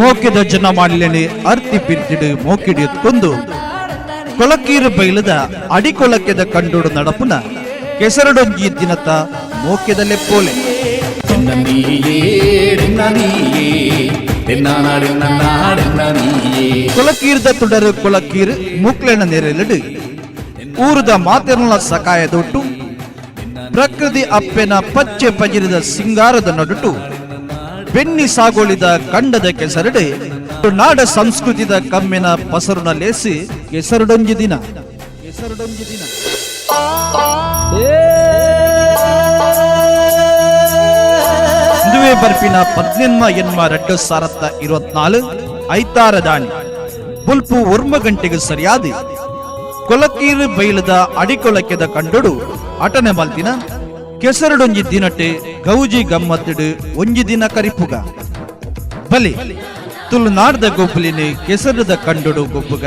ಮೋಕೆದ ಜನ ಮಾಡಲೇನೆ ಅರ್ತಿ ಪಿರ್ತಿಡು ಮೋಕಿಡಿ ಕೊಂದು. ಕೊಳಕೀರು ಬೈಲದ ಅಡಿಕೊಳಕೆದ ಕಂಡುಡು ನಡಪುನ ಕೆಸರಡೊಂಜಿ ದಿನತ ಮೋಕೆದಲ್ಲೇ ಪೋಲೆ. ಕೊಳಕೀರ್ದ ತುಡರು ಕೊಳಕೀರ್ ಮುಕ್ಲೆನ ನೆರೆಲಡು. ಊರದ ಮಾತೆರಲ ಸಕಾಯದೊಟ್ಟು. ಪ್ರಕೃತಿ ಅಪ್ಪೆನ ಪಚ್ಚೆ ಪಜಿರಿದ ಸಿಂಗಾರದ ನಡುಟು. ಬೆನ್ನಿ ಸಾಗೋಳಿದ ಕಂಡದ ಕೆಸರಡೆ, ನಾಡ ಸಂಸ್ಕೃತಿದ ಕಮ್ಮಿನ ಪಸರುನ ಲೇಸಿ ಕೆಸರಡೊಂಜಿ ದಿನ. ದಿನ ಇಂದುವೆ ಬರ್ಪಿನ ಪದ್ನೆನ್ಮ ಎನ್ಮ ಎರಡು ಸಾರತ್ತ ಇರುವತ್ನಾಲು ಐತಾರ ದಾಣಿ. ಬುಲ್ಪು ಒರ್ಮ ಗಂಟೆಗೆ ಸರಿಯಾದಿ. ಕೊಲಕೀರು ಬೈಲದ ಅಡಿಕೊಳಕೆದ ಕಂಡುಡು, ಅಟನೆ ಮಲ್ತಿನ ಕೆಸರಡೊಂಜಿ ದಿನಟೆ ಗೌಜಿ ಗಮ್ಮತ್ತಿಡು ಒಂಜಿ ದಿನ ಕರಿಪುಗ. ಬಲಿ, ತುಳುನಾಡ್ದ ಗೊಬ್ಬುಲಿನಿ ಕೆಸರದ ಕಂಡುಡು ಗೊಬ್ಬುಗ.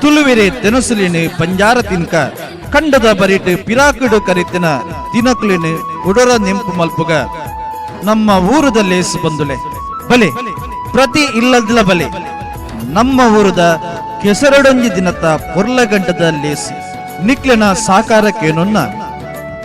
ತುಳುವೆರೆ ತೆನಸುಲಿನಿ ಪಂಜಾರ ತಿನ್ಕ, ಕಂಡದ ಬರಿಟ್ ಪಿರಾಕಿಡು ಕರಿತಿನ ದಿನಕುಲಿನಿ ಉಡರ ನೆಂಪು ಮಲ್ಪುಗ. ನಮ್ಮ ಊರದ ಲೇಸು ಬಂದುಲೆ. ಬಲೆ, ಪ್ರತಿ ಇಲ್ಲದಿಲ್ಲ ಬಲೆ. ನಮ್ಮ ಊರದ ಕೆಸರಡೊಂಜಿ ದಿನತ ಪೊರ್ಲಗಂಟದ ಲೇಸು. ನಿಕ್ಲೆನ ಸಾಕಾರಕ್ಕೇನೊನ್ನ?